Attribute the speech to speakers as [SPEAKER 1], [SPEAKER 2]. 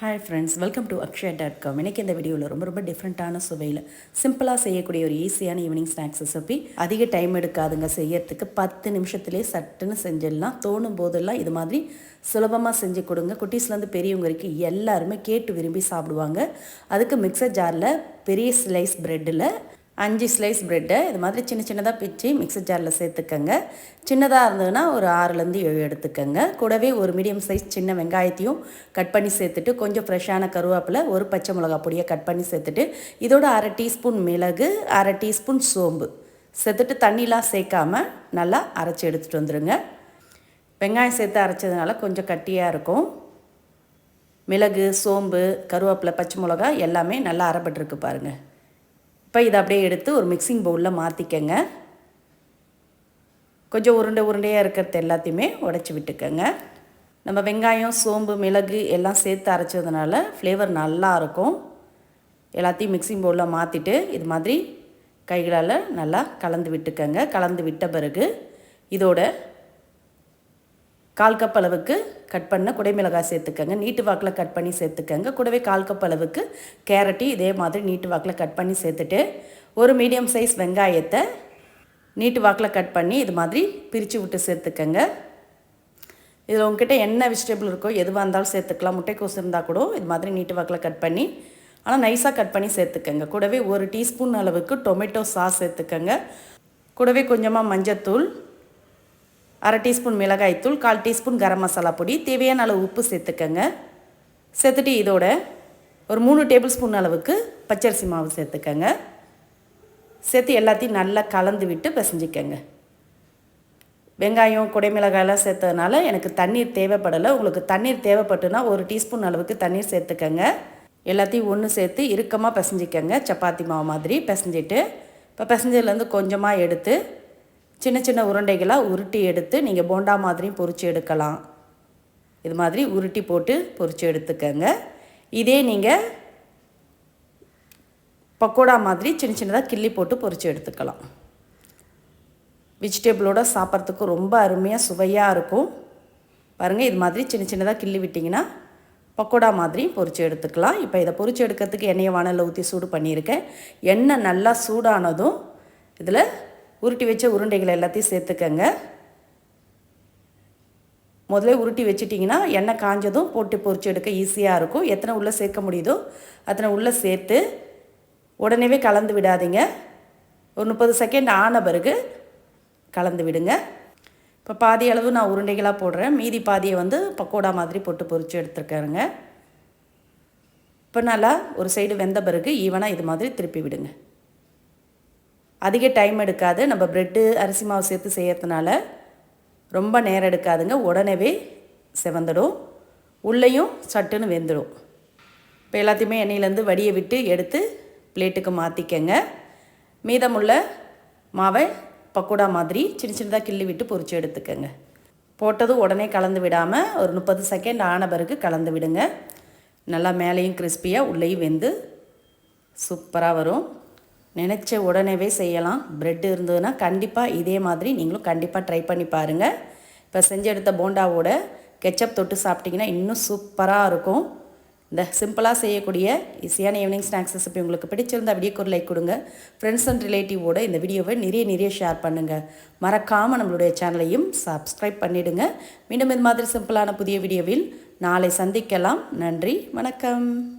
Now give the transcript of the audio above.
[SPEAKER 1] Hi friends welcome to Akshaya dot com இன்றைக்கி இந்த வீடியோவில் ரொம்ப ரொம்ப டிஃப்ரெண்ட்டான சுவையில் சிம்பிளாக செய்யக்கூடிய ஒரு ஈஸியான ஈவினிங் ஸ்நாக்ஸ் ரெசிபி அதிக டைம் எடுக்காதுங்க செய்யறதுக்கு பத்து நிமிஷத்துலேயே சட்டுன்னு செஞ்சிடலாம். தோணும் போதெல்லாம் இது மாதிரி சுலபமாக செஞ்சு கொடுங்க. குட்டீஸ்லேருந்து பெரியவங்க வரைக்கும் எல்லாருமே கேட்டு விரும்பி சாப்பிடுவாங்க. அதுக்கு மிக்சர் ஜாரில் பெரிய ஸ்லைஸ் ப்ரெட்டில் அஞ்சு ஸ்லைஸ் ப்ரெட்டை இது மாதிரி சின்ன சின்னதாக பிச்சு மிக்சர் ஜாரில் சேர்த்துக்கங்க. சின்னதாக இருந்ததுன்னா ஒரு ஆறுலேருந்து ஏழு எடுத்துக்கோங்க. கூடவே ஒரு மீடியம் சைஸ் சின்ன வெங்காயத்தையும் கட் பண்ணி சேர்த்துட்டு கொஞ்சம் ஃப்ரெஷ்ஷான கருவேப்பிலை ஒரு பச்சை மிளகா பொடியை கட் பண்ணி சேர்த்துட்டு இதோட அரை டீஸ்பூன் மிளகு அரை டீஸ்பூன் சோம்பு. சேர்த்துட்டு தண்ணிலாம் சேர்க்காம நல்லா அரைச்சி எடுத்துகிட்டு வந்துடுங்க வெங்காயம் சேர்த்து அரைச்சதுனால கொஞ்சம் கட்டியாக இருக்கும். மிளகு சோம்பு கருவேப்பிலை பச்சை மிளகா எல்லாமே நல்லா அரைப்பட்டுருக்கு பாருங்கள் இப்போ இதை அப்படியே எடுத்து ஒரு மிக்சிங் பவுலில் மாற்றிக்கங்க கொஞ்சம் உருண்டை உருண்டையாக இருக்கிறது எல்லாத்தையுமே உடச்சி விட்டுக்கோங்க. நம்ம வெங்காயம் சோம்பு மிளகு எல்லாம் சேர்த்து அரைச்சதுனால ஃப்ளேவர் நல்லாயிருக்கும் எல்லாத்தையும் மிக்சிங் பவுலில் மாற்றிட்டு இது மாதிரி கைகளால் நல்லா கலந்து விட்டுக்கோங்க. கலந்து விட்ட பிறகு இதோட கால் கப் அளவுக்கு கட் பண்ண குடைமிளகாய் சேர்த்துக்கங்க. நீட்டு வாக்கில் கட் பண்ணி சேர்த்துக்கங்க. கூடவே கால் கப் அளவுக்கு கேரட்டி இதே மாதிரி நீட்டு வாக்கில் கட் பண்ணி சேர்த்துட்டு ஒரு மீடியம் சைஸ் வெங்காயத்தை நீட்டு வாக்கில் கட் பண்ணி இது மாதிரி பிரித்து விட்டு சேர்த்துக்கங்க. இதில் உங்ககிட்ட என்ன வெஜிடபிள் இருக்கோ எதுவாக இருந்தாலும் சேர்த்துக்கலாம். முட்டைக்கோஸ் இருந்தால் கூட இது மாதிரி நீட்டு வாக்கில் கட் பண்ணி ஆனால் நைஸாக கட் பண்ணி சேர்த்துக்கங்க. கூடவே ஒரு டீஸ்பூன் அளவுக்கு டொமேட்டோ சாஸ் சேர்த்துக்கங்க. கூடவே கொஞ்சமாக மஞ்சத்தூள் அரை டீஸ்பூன் மிளகாய்த்தூள் கால் டீஸ்பூன் கரம் மசாலா பொடி தேவையான அளவு உப்பு சேர்த்துக்கங்க. சேர்த்துட்டு இதோட ஒரு மூணு டேபிள் ஸ்பூன் அளவுக்கு பச்சரிசி மாவு சேர்த்துக்கங்க. சேர்த்து எல்லாத்தையும் நல்லா கலந்து விட்டு பிசைஞ்சிக்கங்க. வெங்காயம் குடைமிளகாயெல்லாம் சேர்த்ததுனால எனக்கு தண்ணீர் தேவைப்படலை. உங்களுக்கு தண்ணீர் தேவைப்பட்டுனா ஒரு டீஸ்பூன் அளவுக்கு தண்ணீர் சேர்த்துக்கங்க. எல்லாத்தையும் ஒன்று சேர்த்து இறுக்கமாக பிசைஞ்சிக்கங்க. சப்பாத்தி மாவு மாதிரி பிசைஞ்சிட்டு இப்போ பிசைஞ்சதுலேருந்து கொஞ்சமாக எடுத்து சின்ன சின்ன உருண்டைகளாக உருட்டி எடுத்து நீங்கள் போண்டா மாதிரியும் பொறிச்சு எடுக்கலாம். இது மாதிரி உருட்டி போட்டு பொறிச்சு எடுத்துக்கங்க. இதே நீங்கள் பக்கோடா மாதிரி சின்ன சின்னதாக கிள்ளி போட்டு பொறிச்சு எடுத்துக்கலாம். வெஜிடபிளோட சாப்பிட்றதுக்கு ரொம்ப அருமையாக சுவையாக இருக்கும். பாருங்கள் இது மாதிரி சின்ன சின்னதாக கிள்ளி விட்டிங்கன்னா பக்கோடா மாதிரி பொறிச்சு எடுத்துக்கலாம். இப்போ இதை பொறிச்சு எடுக்கிறதுக்கு எண்ணெயை வானலில் ஊற்றி சூடு பண்ணியிருக்கேன். எண்ணெய் நல்லா சூடானதும் இதில் உருட்டி வச்ச உருண்டைகள் எல்லாத்தையும் சேர்த்துக்கங்க. முதல்ல உருட்டி வச்சிட்டிங்கன்னா எண்ணெய் காஞ்சதும் போட்டு பொறிச்சு எடுக்க ஈஸியாக இருக்கும். எத்தனை உள்ளே சேர்க்க முடியுதோ அத்தனை உள்ளே சேர்த்து உடனேவே கலந்து விடாதீங்க. ஒரு முப்பது செகண்ட் ஆன பிறகு கலந்து விடுங்க. இப்போ பாதி அளவு நான் உருண்டைகளாக போடுறேன். மீதி பாதியை வந்து பக்கோடா மாதிரி போட்டு பொறிச்சு எடுத்துருக்காருங்க இப்போ நல்லா ஒரு சைடு வெந்த பிறகு ஈவனாக இது மாதிரி திருப்பி விடுங்க. அதிக டைம் எடுக்காது. நம்ம ப்ரெட்டு அரிசி மாவு சேர்த்து செய்யறதுனால ரொம்ப நேரம் எடுக்காதுங்க. உடனேவே செவந்துடும். உள்ளேயும் சட்டுன்னு வெந்துடும். இப்போ எல்லாத்தையுமே எண்ணெயிலேருந்து வடியை விட்டு எடுத்து பிளேட்டுக்கு மாற்றிக்கங்க மீதமுள்ள மாவை பக்கோடா மாதிரி சின்ன சின்னதாக கிள்ளி விட்டு பொறிச்சு எடுத்துக்கங்க. போட்டதும் உடனே கலந்து விடாமல் ஒரு முப்பது செகண்ட் ஆன பிறகு கலந்து விடுங்க. நல்லா மேலேயும் கிறிஸ்பியாக உள்ளேயும் வெந்து சூப்பராக வரும். நினச்ச உடனேவே செய்யலாம். ப்ரெட் இருந்ததுன்னா கண்டிப்பாக இதே மாதிரி நீங்களும் கண்டிப்பாக ட்ரை பண்ணி பாருங்கள் இப்போ செஞ்சு எடுத்த போண்டாவோட கெச்சப் தொட்டு சாப்பிட்டிங்கன்னா இன்னும் சூப்பராக இருக்கும். இந்த சிம்பிளாக செய்யக்கூடிய ஈஸியான ஈவினிங் ஸ்நாக்ஸ் ரெசிபி உங்களுக்கு பிடிச்சிருந்தா வீடியோக்கு ஒரு லைக் கொடுங்க. ஃப்ரெண்ட்ஸ் அண்ட் ரிலேட்டிவோட இந்த வீடியோவை நிறைய நிறைய ஷேர் பண்ணுங்கள் மறக்காமல் நம்மளுடைய சேனலையும் சப்ஸ்கிரைப் பண்ணிவிடுங்க மீண்டும் இது மாதிரி சிம்பிளான புதிய வீடியோவில் நாளை சந்திக்கலாம். நன்றி வணக்கம்.